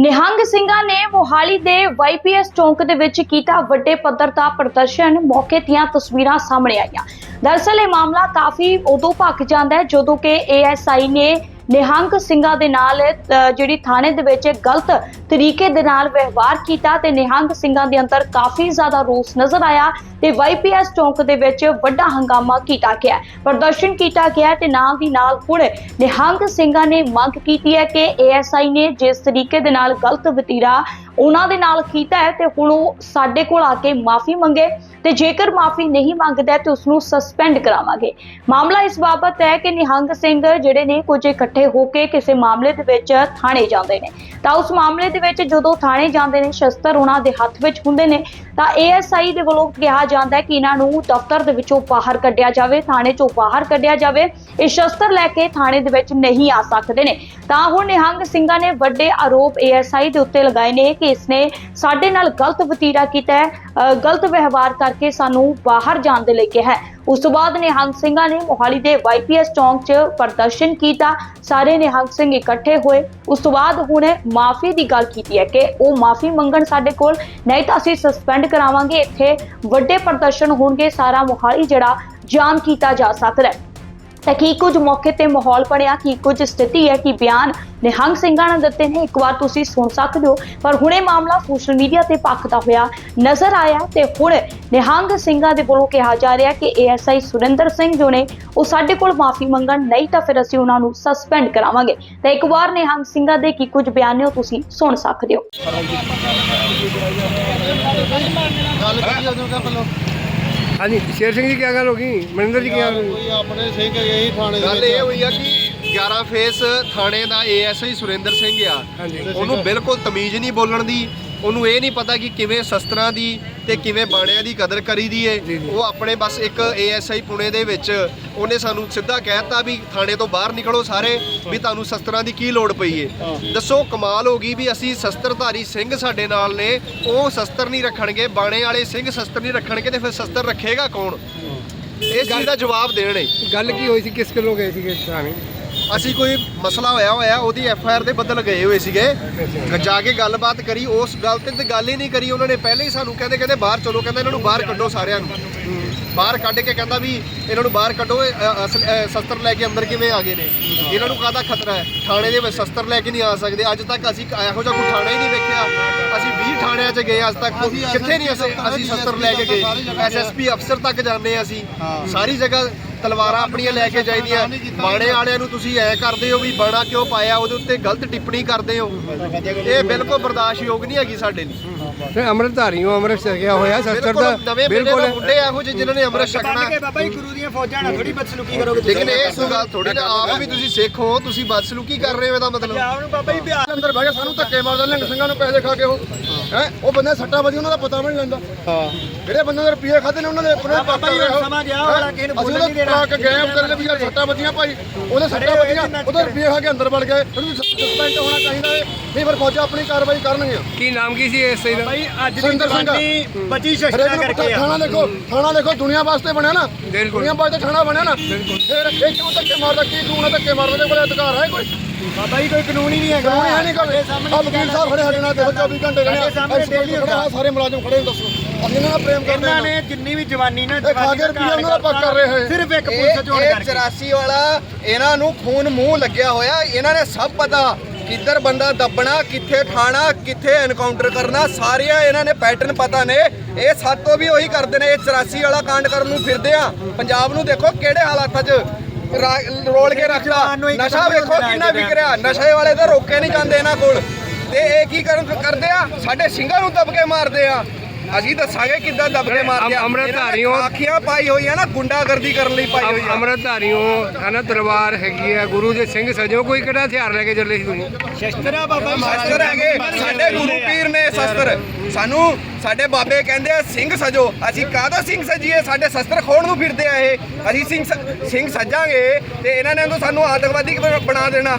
ਨਿਹੰਗ ਸਿੰਘਾਂ ਨੇ ਮੋਹਾਲੀ ਦੇ ਵਾਈਪੀਐਸ ਚੌਂਕ ਦੇ ਵਿੱਚ ਕੀਤਾ ਵੱਡੇ ਪੱਧਰ ਦਾ ਪ੍ਰਦਰਸ਼ਨ। ਮੌਕੇ ਦੀਆਂ ਤਸਵੀਰਾਂ ਸਾਹਮਣੇ ਆਈਆਂ। ਦਰਅਸਲ ਇਹ ਮਾਮਲਾ ਕਾਫੀ ਉਦੋਂ ਭੱਖ ਜਾਂਦਾ ਹੈ ਜਦੋਂ ਕਿ ਏਐਸਆਈ ਨੇ ਨਿਹੰਗ ਸਿੰਘਾਂ ਦੇ ਨਾਲ ਜਿਹੜੀ ਥਾਣੇ ਦੇ ਵਿੱਚ ਗਲਤ ਤਰੀਕੇ ਦੇ ਨਾਲ ਵਿਵਹਾਰ ਕੀਤਾ ਤੇ ਨਿਹੰਗ ਸਿੰਘਾਂ ਦੇ ਅੰਦਰ ਕਾਫੀ ਜ਼ਿਆਦਾ ਰੋਸ ਨਜ਼ਰ ਆਇਆ ਤੇ ਵਾਈਪੀਐਸ ਚੌਂਕ ਦੇ ਵਿੱਚ ਵੱਡਾ ਹੰਗਾਮਾ ਕੀਤਾ ਗਿਆ। ਪ੍ਰਦਰਸ਼ਨ ਕੀਤਾ ਗਿਆ ਤੇ ਨਾਲ ਦੀ ਨਾਲ ਹੁਣ ਨਿਹੰਗ ਸਿੰਘਾਂ ਨੇ ਮੰਗ ਕੀਤੀ ਹੈ ਕਿ ਏਐਸਆਈ ਨੇ ਜਿਸ ਤਰੀਕੇ ਦੇ ਨਾਲ ਗਲਤ ਵਤੀਰਾ ਉਹਨਾਂ ਦੇ ਨਾਲ ਕੀਤਾ ਹੈ ਤੇ ਹੁਣ ਉਹ ਸਾਡੇ ਕੋਲ ਆ ਕੇ ਮਾਫੀ ਮੰਗੇ ਤੇ ਜੇਕਰ ਮਾਫੀ ਨਹੀਂ ਮੰਗਦਾ ਤੇ ਉਸ ਨੂੰ ਸਸਪੈਂਡ ਕਰਾਵਾਂਗੇ। ਮਾਮਲਾ ਇਸ ਬਾਬਤ ਹੈ ਕਿ ਨਿਹੰਗ ਸਿੰਘ ਜਿਹੜੇ ਨੇ ਕੁਝ ਇਕੱਠੇ ਹੋ ਕੇ ਕਿਸੇ ਮਾਮਲੇ ਦੇ ਵਿੱਚ ਥਾਣੇ ਜਾਂਦੇ ਨੇ। ਤਾਂ ਉਸ ਮਾਮਲੇ ਦੇ ਵਿੱਚ ਜਦੋਂ ਥਾਣੇ ਜਾਂਦੇ ਨੇ, ਸ਼ਸਤਰ ਉਹਨਾਂ ਦੇ ਹੱਥ ਵਿੱਚ ਹੁੰਦੇ ਨੇ, ਤਾਂ ਏਐਸਆਈ ਦੇ ਵੱਲੋਂ ਕਿਹਾ ਜਾਂਦਾ ਹੈ ਕਿ ਇਹਨਾਂ ਨੂੰ ਦਫ਼ਤਰ ਦੇ ਵਿੱਚੋਂ ਬਾਹਰ ਕੱਢਿਆ ਜਾਵੇ, ਥਾਣੇ ਚੋਂ ਬਾਹਰ ਕੱਢਿਆ ਜਾਵੇ। ਇਹ ਸ਼ਸਤਰ ਲੈ ਕੇ ਥਾਣੇ ਦੇ ਵਿੱਚ ਨਹੀਂ ਆ ਸਕਦੇ ਨੇ। ਤਾਂ ਹੁਣ ਨਿਹੰਗ ਸਿੰਘਾਂ ਨੇ ਵੱਡੇ ਆਰੋਪ ਏਐਸਆਈ ਦੇ ਉੱਤੇ ਲਗਾਏ ਨੇ ਕਿ ਇਸਨੇ ਸਾਡੇ ਨਾਲ ਗਲਤ ਵਤੀਰਾ ਕੀਤਾ ਹੈ ਗਲਤ ਵਿਵਹਾਰ ਕਰਕੇ ਸਾਨੂੰ ਬਾਹਰ ਜਾਣ ਦੇ ਲਈ ਕਿਹਾ ਹੈ। ਉਸ ਤੋਂ ਬਾਅਦ ਨਿਹੰਗ ਸਿੰਘਾਂ ਨੇ ਮੋਹਾਲੀ ਦੇ ਵਾਈਪੀਐਸ ਚੌਂਕ 'ਚ ਪ੍ਰਦਰਸ਼ਨ ਕੀਤਾ। ਸਾਰੇ ਨਿਹੰਗ ਸਿੰਘ ਇਕੱਠੇ ਹੋਏ। ਉਸ ਤੋਂ ਬਾਅਦ ਹੁਣ ਮਾਫੀ ਦੀ ਗੱਲ ਕੀਤੀ ਹੈ ਕਿ ਉਹ ਮਾਫੀ ਮੰਗਣ ਸਾਡੇ ਕੋਲ। ਨਹੀਂ ਤਾਂ ਅਸੀਂ ਸਸਪੈਂਡ ਕਰਾਵਾਂਗੇ। ਇੱਥੇ ਵੱਡੇ ਪ੍ਰਦਰਸ਼ਨ ਹੋਣਗੇ। ਸਾਰਾ ਮੋਹਾਲੀ ਜਿਹੜਾ ਜਾਮ ਕੀਤਾ ਜਾ ਸਕਦਾ ਹੈ। ਤਾਂ ਕੀ ਕੁਝ ਮੌਕੇ ਤੇ ਮਾਹੌਲ ਬਣਿਆ? ਕੀ ਕੁਝ ਸਥਿਤੀ ਹੈ? ਕਿ ਬਿਆਨ ਨਿਹੰਗ ਸਿੰਘਾਂ ਨੇ ਦਿੱਤੇ ਨੇ ਇੱਕ ਵਾਰ ਤੁਸੀਂ ਸੁਣ ਸਕਦੇ ਹੋ ਪਰ ਹੁਣੇ ਮਾਮਲਾ ਸੋਸ਼ਲ ਮੀਡੀਆ ਤੇ ਭਖਦਾ ਹੋਇਆ ਨਜ਼ਰ ਆਇਆ ਤੇ ਹੁਣ ਨਿਹੰਗ ਸਿੰਘਾਂ ਦੇ ਵੱਲੋਂ ਕਿਹਾ ਜਾ ਰਿਹਾ ਕਿ ਏਐਸਆਈ ਸੁਰਿੰਦਰ ਸਿੰਘ ਜੋ ਨੇ ਉਹ ਸਾਡੇ ਕੋਲ ਮਾਫੀ ਮੰਗਣ ਨਹੀਂ ਤਾਂ ਫਿਰ ਅਸੀਂ ਉਹਨਾਂ ਨੂੰ ਸਸਪੈਂਡ ਕਰਾਵਾਂਗੇ। ਤਾਂ ਇੱਕ ਵਾਰ ਨਿਹੰਗ ਸਿੰਘਾਂ ਦੇ ਕੀ ਕੁਝ ਬਿਆਨ ਨੇ ਉਹ ਤੁਸੀਂ ਸੁਣ ਸਕਦੇ ਹੋ। ਗੱਲ ਕਰੀ ਉਦੋਂ ਕਾ ਪਹਿਲਾਂ ਹਾਂਜੀ ਸ਼ੇਰ ਸਿੰਘ ਜੀ ਕੀ ਗੱਲ ਹੋ ਗਈ? ਮਨਿੰਦਰ ਜੀ ਕੀ ਗੱਲ ਹੋ ਗਈ ਕੋਈ ਆਪਣੇ ਸਿੰਘ ਇਹੀ ਥਾਣੇ ਦੇ ਗੱਲ ਇਹ ਹੋਈ ਆ ਕਿ 11 ਫੇਸ ਥਾਣੇ ਦਾ ਏਐਸਆਈ ਸੁਰਿੰਦਰ ਸਿੰਘ ਆ। ਉਹਨੂੰ ਬਿਲਕੁਲ ਤਮੀਜ਼ ਨਹੀਂ ਬੋਲਣ ਦੀ। ਉਹਨੂੰ ਇਹ ਨਹੀਂ ਪਤਾ ਕਿ ਕਿਵੇਂ ਸ਼ਸਤਰਾਂ ਦੀ ਤੇ ਕਿਵੇਂ ਬਾਣਿਆਂ ਦੀ ਕਦਰ ਕਰੀਦੀ ਏ। ਜੀ, ਜੀ। ਉਹ ਆਪਣੇ ਬਸ ਇੱਕ ਏਐਸਆਈ ਪੁਣੇ ਦੇ ਵਿੱਚ ਉਹਨੇ ਸਾਨੂੰ ਸਿੱਧਾ ਕਹਿਤਾ ਵੀ ਥਾਣੇ ਤੋਂ ਬਾਹਰ ਨਿਕਲੋ ਸਾਰੇ ਵੀ ਤੁਹਾਨੂੰ ਸ਼ਸਤਰਾਂ ਦੀ ਕੀ ਲੋੜ ਪਈ ਏ। ਦੱਸੋ ਕਮਾਲ ਹੋ ਗਈ ਵੀ ਅਸੀਂ ਸ਼ਸਤਰਧਾਰੀ ਸਿੰਘ ਸਾਡੇ ਨਾਲ ਨੇ। ਉਹ ਸ਼ਸਤਰ ਨਹੀਂ ਰੱਖਣਗੇ ਬਾਣੇ ਵਾਲੇ ਸਿੰਘ ਸ਼ਸਤਰ ਨਹੀਂ ਰੱਖਣਗੇ ਤੇ ਫਿਰ ਸ਼ਸਤਰ ਰੱਖੇਗਾ ਕੌਣ? ਇਸ ਚੀਜ਼ ਦਾ ਜਵਾਬ ਦੇਣ ਏ। ਗੱਲ ਕੀ ਹੋਈ ਸੀ? ਕਿਸ ਕਿਲੋ ਗਏ ਸੀਗੇ ਥਾਣੇ? ਅਸੀਂ ਕੋਈ ਮਸਲਾ ਹੋਇਆ ਹੋਇਆ ਉਹਦੀ ਐਫ ਆਈ ਆਰ ਦੇ ਬਦਲ ਗਏ ਹੋਏ ਸੀਗੇ। ਜਾ ਕੇ ਗੱਲਬਾਤ ਕਰੀ ਉਸ ਗੱਲ ਤੇ ਤੇ ਗੱਲ ਹੀ ਨਹੀਂ ਕਰੀ। ਉਹਨਾਂ ਨੇ ਪਹਿਲੇ ਹੀ ਸਾਨੂੰ ਕਹਿੰਦੇ ਕਹਿੰਦੇ ਬਾਹਰ ਚਲੋ ਕਹਿੰਦਾ ਇਹਨਾਂ ਨੂੰ ਬਾਹਰ ਕੱਢੋ ਸਾਰਿਆਂ ਨੂੰ। ਬਾਹਰ ਕੱਢ ਕੇ ਕਹਿੰਦਾ ਵੀ ਇਹਨਾਂ ਨੂੰ ਬਾਹਰ ਕੱਢੋ ਸ਼ਸਤਰ ਲੈ ਕੇ ਅੰਦਰ ਕਿਵੇਂ ਆ ਗਏ ਨੇ? ਇਹਨਾਂ ਨੂੰ ਕਾਹਦਾ ਖਤਰਾ ਹੈ? ਥਾਣੇ ਦੇ ਵਿੱਚ ਸ਼ਸਤਰ ਲੈ ਕੇ ਨਹੀਂ ਆ ਸਕਦੇ। ਅੱਜ ਤੱਕ ਅਸੀਂ ਇਹੋ ਜਿਹਾ ਕੋਈ ਥਾਣਾ ਹੀ ਨਹੀਂ ਵੇਖਿਆ। ਅਸੀਂ 20 ਥਾਣਿਆਂ 'ਚ ਗਏ ਅੱਜ ਤੱਕ ਕਿੱਥੇ ਨਹੀਂ ਅਸੀਂ ਸ਼ਸਤਰ ਲੈ ਕੇ ਗਏ। ਐਸਐਸਪੀ ਅਫਸਰ ਤੱਕ ਜਾਂਦੇ ਹਾਂ ਅਸੀਂ। ਸਾਰੀ ਜਗ੍ਹਾ ਤਲਵਾਰਾਂ ਆਪਣੀਆਂ ਲੈ ਕੇ ਜਾਈਦੀਆਂ ਬਾਣੇ ਵਾਲਿਆਂ ਨੂੰ ਤੁਸੀਂ ਐ ਕਰਦੇ ਹੋ ਵੀ ਬਾਣਾ ਕਿਉਂ ਪਾਇਆ ਉਹਦੇ ਉੱਤੇ ਗਲਤ ਟਿੱਪਣੀ ਕਰਦੇ ਹੋ। ਇਹ ਬਿਲਕੁਲ ਬਰਦਾਸ਼ਤਯੋਗ ਨਹੀਂ ਹੈਗੀ ਸਾਡੇ ਲਈ। ਤੇ ਅੰਮ੍ਰਿਤਧਾਰੀ ਹੋ ਅੰਮ੍ਰਿਤ ਛਕਿਆ ਹੋਇਆ ਸ਼ਸਤਰ ਦਾ ਬਿਲਕੁਲ ਮੁੰਡੇ ਇਹੋ ਜਿਹੇ ਜਿਨ੍ਹਾਂ ਨੇ ਅੰਮ੍ਰਿਤ ਛਕਣਾ। ਹੈ। ਬਾਬਾ ਜੀ ਗੁਰੂ ਦੀਆਂ ਫੌਜਾਂ ਨਾਲ ਥੋੜੀ ਬਦਸਲੂਕੀ ਕਰੋਗੇ ਲੇਕਿਨ ਇਹ ਇਸ ਗੱਲ ਥੋੜੀ ਨਾ ਆਪ ਵੀ ਤੁਸੀਂ ਸਿੱਖ ਹੋ ਤੁਸੀਂ ਬਦਸਲੂਕੀ ਕਰ ਰਹੇ ਹੋ ਇਹਦਾ ਮਤਲਬ। ਪੰਜਾਬ ਨੂੰ ਬਾਬਾ ਜੀ ਬਿਹਾਰ ਅੰਦਰ ਬਹਿ ਕੇ ਸਾਨੂੰ ਧੱਕੇ ਮਾਰਦੇ ਲਿੰਗ ਸਿੰਘਾਂ ਨੂੰ ਪੈਸੇ ਖਾ ਕੇ ਉਹ। ਹੈ? ਉਹ ਬੰਦੇ ਸੱਟਾ ਵਜੀ ਉਹਨਾਂ ਦਾ ਪਤਾ ਵੀ ਨਹੀਂ ਲੈਂਦਾ ਹਾਂ। ਜਿਹੜੇ ਬੰਦੇ ਦੇ ਰੁਪਏ ਖਾਦੇ ਨੇ ਉਹਨਾਂ ਦੇ ਆਪਣੇ ਜੀ, ਹੁਣ ਸਮਾਂ ਗਿਆ ਹੋਣਾ, ਕਿਸੇ ਨੂੰ ਅਸੀਂ ਬੋਲਣ ਨਹੀਂ ਦੇਣਾ। ਕੇ ਗਏ ਅੰਦਰ ਦੇ ਵੀ ਯਾਰ ਸੱਟਾ ਵੱਜੀਆਂ ਭਾਈ। ਉਹਦੇ ਸੱਟਾ ਵੱਜੀਆਂ ਉਹਦੇ ਰੁਪਏ ਖਾ ਕੇ ਅੰਦਰ ਵੜ ਗਏ। ਉਹਨੂੰ ਸਸਪੈਂਡ ਹੋਣਾ ਚਾਹੀਦਾ ਹੈ ਨਹੀਂ ਫਿਰ ਫੌਜਾਂ ਆਪਣੀ ਕਾਰਵਾਈ ਕਰਨਗੀਆਂ ਕੀ ਨਾਮ ਕੀ ਸੀ ਇਸ ਦਾ? ਭਾਈ ਅੱਜ ਦੀ। ਜਵਾਨੀ ਬਚੀ ਨੂੰ ਕਰਕੇ ਆ। ਥਾਣਾ ਦੇਖੋ ਥਾਣਾ ਦੇਖੋ ਦੁਨੀਆ ਵਾਸਤੇ ਬਣਿਆ ਨਾ। ਦੁਨੀਆ ਵਾਸਤੇ ਥਾਣਾ ਬਣਿਆ ਨਾ। ਫਿਰ ਇਹ ਕਿਉਂ ਧੱਕੇ ਮਾਰਦਾ ਕੀ ਕਾਨੂੰਨ ਹੈ ਧੱਕੇ ਮਾਰਨ ਦੇ ਕੋਲ ਅਧਿਕਾਰ ਹੈ ਕੋਈ? ਬਾਬਾ ਜੀ ਕੋਈ ਕਾਨੂੰਨ ਹੀ ਨਹੀਂ ਹੈਗਾ। ਕਾਨੂੰਨ ਹੈ ਨਹੀਂ ਕੋਈ। ਆ ਵਕੀਲ ਸਾਹਿਬ ਖੜੇ ਸਾਡੇ ਨਾਲ ਦੇਖੋ 24 ਘੰਟੇ ਖੜੇ ਸਾਡੇ ਸਾਹਮਣੇ daily ਹੁੰਦਾ। ਸਾਰੇ ਮੁਲਾਜ਼ਮ ਖੜੇ ਦੱਸੋ। ਅਸੀਂ ਇਹਨਾਂ ਨਾਲ ਪ੍ਰੇਮ ਕਰਦੇ ਇਹਨਾਂ ਨੇ ਜਿੰਨੀ ਵੀ ਜਵਾਨੀ ਨਾ ਉਹਨਾਂ ਦਾ ਪੱਕ ਕਰ ਰਹੇ ਹੈ। ਸਿਰਫ ਇੱਕ ਪੁਲਿਸ ਇਹ ਕਰਕੇ। 84 ਵਾਲਾ ਇਹਨਾਂ ਨੂੰ ਖੂਨ ਮੂੰਹ ਲੱਗਿਆ ਹੋਇਆ। ਇਹਨਾਂ ਨੇ ਸਭ ਪਤਾ ਕਿੱਧਰ ਬੰਦਾ ਦੱਬਣਾ ਕਿੱਥੇ ਠਾਣਾ ਕਿੱਥੇ ਐਨਕਾਊਂਟਰ ਕਰਨਾ। ਸਾਰੀਆਂ ਇਹਨਾਂ ਨੇ ਪੈਟਰਨ ਪਤਾ ਨੇ। ਇਹ ਸਾਤੋਂ ਵੀ ਉਹੀ ਕਰਦੇ ਨੇ। ਇਹ 84 ਵਾਲਾ ਕਾਂਡ ਕਰਨ ਨੂੰ ਫਿਰਦੇ ਆ। ਪੰਜਾਬ ਨੂੰ ਦੇਖੋ ਕਿਹੜੇ ਹਾਲਾਤਾਂ 'ਚ ਰੋਲ ਕੇ ਨੂੰ ਇੱਕ ਨਸ਼ਾ ਵੇਖੋ ਕਿੰਨਾ ਵਿਕ ਰਿਹਾ। ਨਸ਼ੇ ਵਾਲੇ ਤਾਂ ਰੋਕੇ ਨਹੀਂ ਜਾਂਦੇ ਇਹਨਾਂ ਕੋਲ। ਤੇ ਇਹ ਕੀ ਕਰਨ ਕਰਦੇ ਆ? ਸਾਡੇ ਸਿੰਘਾਂ ਨੂੰ ਦਬਕੇ ਮਾਰਦੇ ਆ। ਅਸੀਂ ਦੱਸਾਂਗੇ ਕਿੱਦਾਂ ਦਬਕੇ ਮਾਰਦੇ ਆ ਅਮ- ਅੰਮ੍ਰਿਤਧਾਰੀਓ- ਆਖੀਆਂ ਪਾਈ ਹੋਈ ਆ ਨਾ ਗੁੰਡਾਗਰਦੀ ਕਰਨ ਲਈ ਪਾਈ ਹੋਈ ਆ ਅੰਮ੍ਰਿਤਧਾਰੀ ਹੋ ਹਨਾ ਤਲਵਾਰ ਹੈਗੀ ਆ ਗੁਰੂ ਦੇ ਸਿੰਘ ਸਜੋ ਕੋਈ ਕਿਹੜਾ ਹਥਿਆਰ ਲੈ ਕੇ ਚੱਲੇ ਸੀ ਤੁਸੀਂ? ਸ਼ਸਤਰਾ ਬਾਬਾ ਸ਼ਸਤਰ ਹੈਗੇ। ਸਾਡੇ ਗੁਰੂ ਪੀਰ ਨੇ ਸ਼ਸਤਰ। ਸਾਨੂੰ ਸਾਡੇ ਬਾਬੇ ਕਹਿੰਦੇ ਆ ਸਿੰਘ ਸਜੋ। ਅਸੀਂ ਕਾਹਦਾ ਸਿੰਘ ਸਜੀਏ? ਸਾਡੇ ਸ਼ਸਤਰ ਖੋਣ ਨੂੰ ਫਿਰਦੇ ਆ ਇਹ। ਅਸੀਂ ਸਿੰਘ ਸਿੰਘ ਸਜਾਂਗੇ ਤੇ ਇਹਨਾਂ ਨੇ ਸਾਨੂੰ ਆਤੰਕਵਾਦੀ ਕਿਵੇਂ ਬਣਾ ਦੇਣਾ।